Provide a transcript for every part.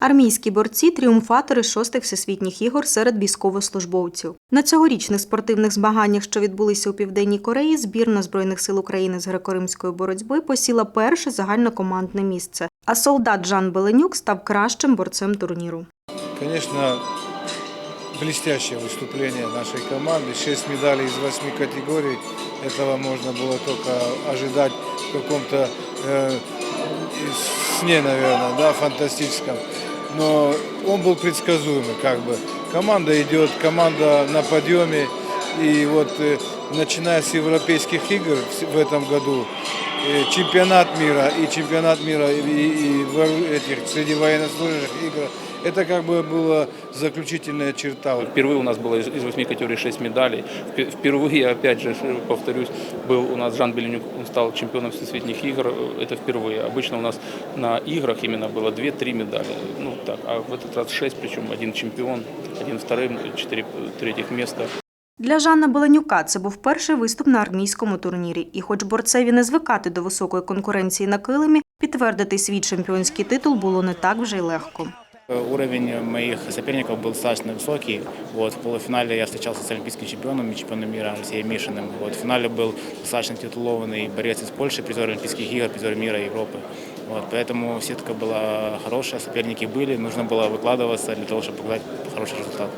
Армійські борці тріумфатори шостих всесвітніх ігор серед військовослужбовців. На цьогорічних спортивних змаганнях, що відбулися у південній Кореї, збірна збройних сил України з греко-римської боротьби посіла перше загальнокомандне місце. А солдат Жан Беленюк став кращим борцем турніру. Конечно, блестящее выступление нашей команды. Шесть медалей из восьми категорий. Этого можно было только ожидать в каком-то э, сне, наверное, да, фантастическом. Но он был предсказуемый, как бы. Команда идет, команда на подъеме. И вот э, начиная с европейских игр в в этом году, э, чемпионат мира и чемпионат мира и, и в этих среди военнослужащих игр, это как бы была заключительная черта. Впервые у нас было из из восьми категорий 6 медалей. Впе- Впервые, опять же, повторюсь, был у нас Жан Беленюк, он стал чемпионом всесвітніх игр. Это впервые. Обычно у нас на играх именно было 2-3 медали. Ну так, а в этот раз 6, причем один чемпион, один вторым, 4 третьих места. Для Жанна Беленюка це був перший виступ на армійському турнірі. І хоч борцеві не звикати до високої конкуренції на килимі, підтвердити свій чемпіонський титул було не так вже й легко. Уровень моих соперников был достаточно высокий. Вот, в полуфинале я встречался с олимпийским чемпионом и чемпионом мира Алексеем Мишиным. Вот, в финале был достаточно титулованный борец из Польши, призер Олимпийских игр, призер мира и Европы. Вот, поэтому сетка была хорошая, соперники были, нужно было выкладываться для того, чтобы показать хороший результат.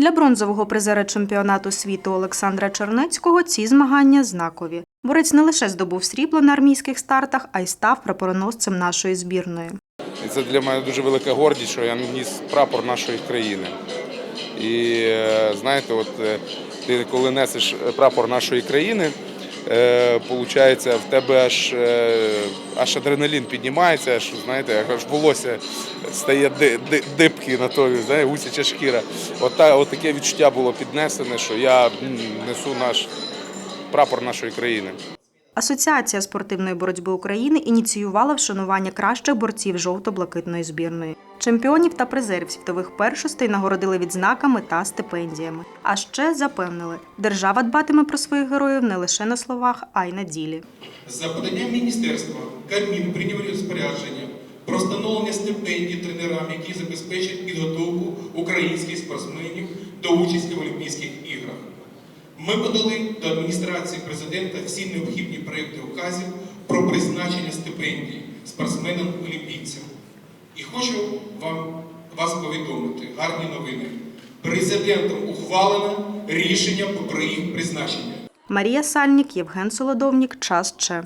Для бронзового призера чемпіонату світу Олександра Чернецького ці змагання знакові. Борець не лише здобув срібло на армійських стартах, а й став прапороносцем нашої збірної. Це для мене дуже велика гордість, що я ніс прапор нашої країни. І е, знаєте, от е, ти коли несеш прапор нашої країни, получається, в тебе аж, е, аж адреналін піднімається, аж знаєте, аж волосся стає ди- ди- дибки на тобі, знає, гусяча шкіра. От, та, от таке відчуття було піднесене, що я несу наш прапор нашої країни. Асоціація спортивної боротьби України ініціювала вшанування кращих борців жовто-блакитної збірної. Чемпіонів та призерів світових першостей нагородили відзнаками та стипендіями. А ще запевнили, держава дбатиме про своїх героїв не лише на словах, а й на ділі. За поданням міністерства Кабмін прийняв розпорядження про встановлення стипендій тренерам, які забезпечать підготовку українських спортсменів до участі в Олімпійських іграх. Ми подали до адміністрації президента всі необхідні проекти указів про призначення стипендій спортсменам-олімпійцям. І хочу вам вас повідомити гарні новини. Президентом ухвалено рішення про їх призначення. Марія Сальнік, Євген Солодовнік, час Че.